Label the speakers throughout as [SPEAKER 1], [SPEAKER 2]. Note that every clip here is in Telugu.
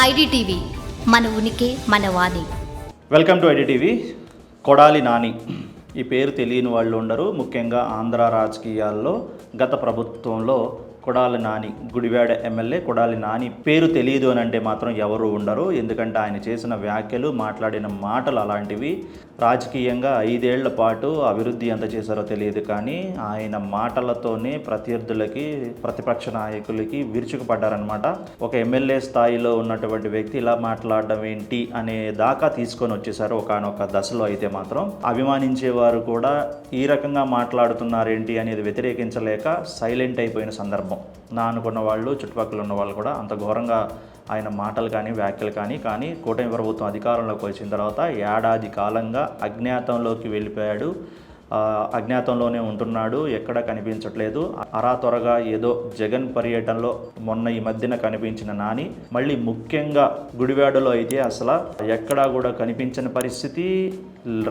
[SPEAKER 1] ఐడిటీవీ మన ఉనికి మన వాణి.
[SPEAKER 2] Welcome to IDTV. Kodali Nani. ఈ పేరు తెలియని వాళ్ళు ఉండరు. ముఖ్యంగా ఆంధ్ర రాజకీయాల్లో గత ప్రభుత్వంలో కొడాలి నాని గుడివాడ ఎమ్మెల్యే కొడాలి నాని పేరు తెలియదు అని అంటే మాత్రం ఎవరు ఉండరు. ఎందుకంటే ఆయన చేసిన వ్యాఖ్యలు మాట్లాడిన మాటలు అలాంటివి రాజకీయంగా ఐదేళ్ళ పాటు అభివృద్ధి ఎంత చేశారో తెలియదు కానీ ఆయన మాటలతోనే ప్రత్యర్థులకి ప్రతిపక్ష నాయకులకి విరుచుకుపడ్డారనమాట ఒక ఎమ్మెల్యే స్థాయిలో ఉన్నటువంటి వ్యక్తి ఇలా మాట్లాడడం ఏంటి అనే దాకా తీసుకొని వచ్చేసారు ఒకనొక దశలో అయితే మాత్రం. అభిమానించేవారు కూడా ఈ రకంగా మాట్లాడుతున్నారేంటి అనేది వ్యతిరేకించలేక సైలెంట్ అయిపోయిన సందర్భం. నా అనుకున్న వాళ్ళు చుట్టుపక్కల ఉన్న వాళ్ళు కూడా అంత ఘోరంగా ఆయన మాటలు కానీ వ్యాఖ్యలు కానీ కానీ కూటమి ప్రభుత్వం అధికారంలోకి వచ్చిన తర్వాత ఏడాది కాలంగా అజ్ఞాతంలోకి వెళ్ళిపోయాడు. అజ్ఞాతంలోనే ఉంటున్నాడు. ఎక్కడ కనిపించట్లేదు. అరా త్వరగా ఏదో జగన్ పర్యటనలో మొన్న ఈ మధ్యన కనిపించిన నాని. మళ్ళీ ముఖ్యంగా గుడివాడలో అయితే అసలు ఎక్కడా కూడా కనిపించని పరిస్థితి.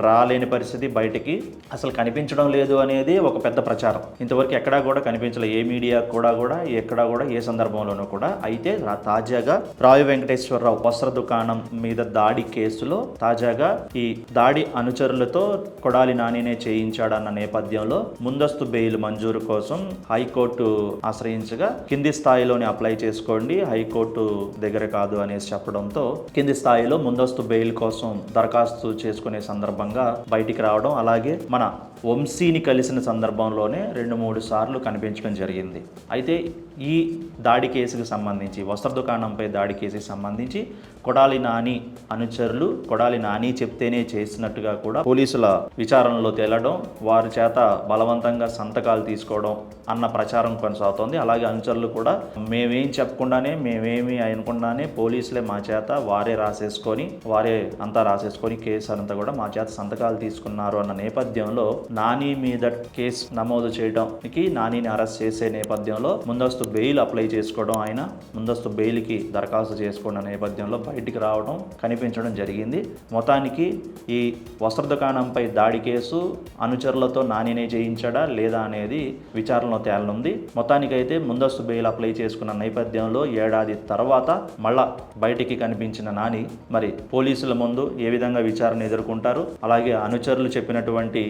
[SPEAKER 2] రాలేని పరిస్థితి బయటికి అసలు కనిపించడం లేదు అనేది ఒక పెద్ద ప్రచారం. ఇంతవరకు ఎక్కడా కూడా కనిపించలేదు ఏ మీడియా కూడా కూడా ఎక్కడా కూడా ఏ సందర్భంలోనూ కూడా. అయితే తాజాగా రావి వెంకటేశ్వరరావు వస్త్ర దుకాణం మీద దాడి కేసులో తాజాగా ఈ దాడి అనుచరులతో కొడాలి నానినే చేయించాడన్న నేపథ్యంలో ముందస్తు బెయిల్ మంజూరు కోసం హైకోర్టు ఆశ్రయించగా కింది స్థాయిలోనే అప్లై చేసుకోండి హైకోర్టు దగ్గర కాదు అనేసి చెప్పడంతో కింది స్థాయిలో ముందస్తు బెయిల్ కోసం దరఖాస్తు చేసుకునే సందర్భంగా బయటికి రావడం అలాగే మన వంశీని కలిసిన సందర్భంలోనే రెండు మూడు సార్లు కనిపించడం జరిగింది. అయితే ఈ దాడి కేసుకు సంబంధించి వస్త్ర దుకాణంపై దాడి కేసుకు సంబంధించి కొడాలి నాని అనుచరులు కొడాలి నాని చెప్తేనే చేసినట్టుగా కూడా పోలీసుల విచారణలో తేలడం వారి చేత బలవంతంగా సంతకాలు తీసుకోవడం అన్న ప్రచారం కొనసాగుతోంది. అలాగే అనుచరులు కూడా మేమేం చెప్పకుండానే మేమేమి అనుకుండానే పోలీసులే మా చేత వారే రాసేసుకొని వారే అంతా రాసేసుకొని కేసు అంతా కూడా మా చేత సంతకాలు తీసుకున్నారు అన్న నేపథ్యంలో నాని మీద కేసు నమోదు చేయడానికి నానిని అరెస్ట్ చేసే నేపథ్యంలో ముందస్తు బెయిల్ అప్లై చేసుకోవడం ఆయన ముందస్తు బెయిల్కి దరఖాస్తు చేసుకున్న నేపథ్యంలో బయటికి రావడం కనిపించడం జరిగింది. మొత్తానికి ఈ వస్త్ర దుకాణంపై దాడి కేసు అనుచరులతో నానినే చేయించాడా లేదా అనేది విచారణలో తేలనుంది. మొత్తానికైతే ముందస్తు బెయిల్ అప్లై చేసుకున్న నేపథ్యంలో ఏడాది తర్వాత మళ్ళా బయటికి కనిపించిన నాని మరి పోలీసుల ముందు ఏ విధంగా విచారణ ఎదుర్కొంటారు? అలాగే అనుచరులు చెప్పినటువంటి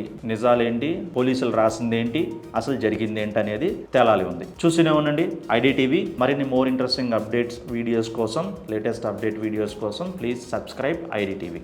[SPEAKER 2] నిజాలేంటి పోలీసులు రాసిందేంటి? అసలు జరిగిందేంటి అనేది తేలాలి ఉంది. చూసినే ఉండండి. ఐడిటీవీ మరిన్ని మోర్ ఇంట్రెస్టింగ్ అప్డేట్స్ వీడియోస్ కోసం లేటెస్ట్ అప్డేట్ వీడియోస్ కోసం ప్లీజ్ సబ్స్క్రైబ్ ఐడిటీవీ.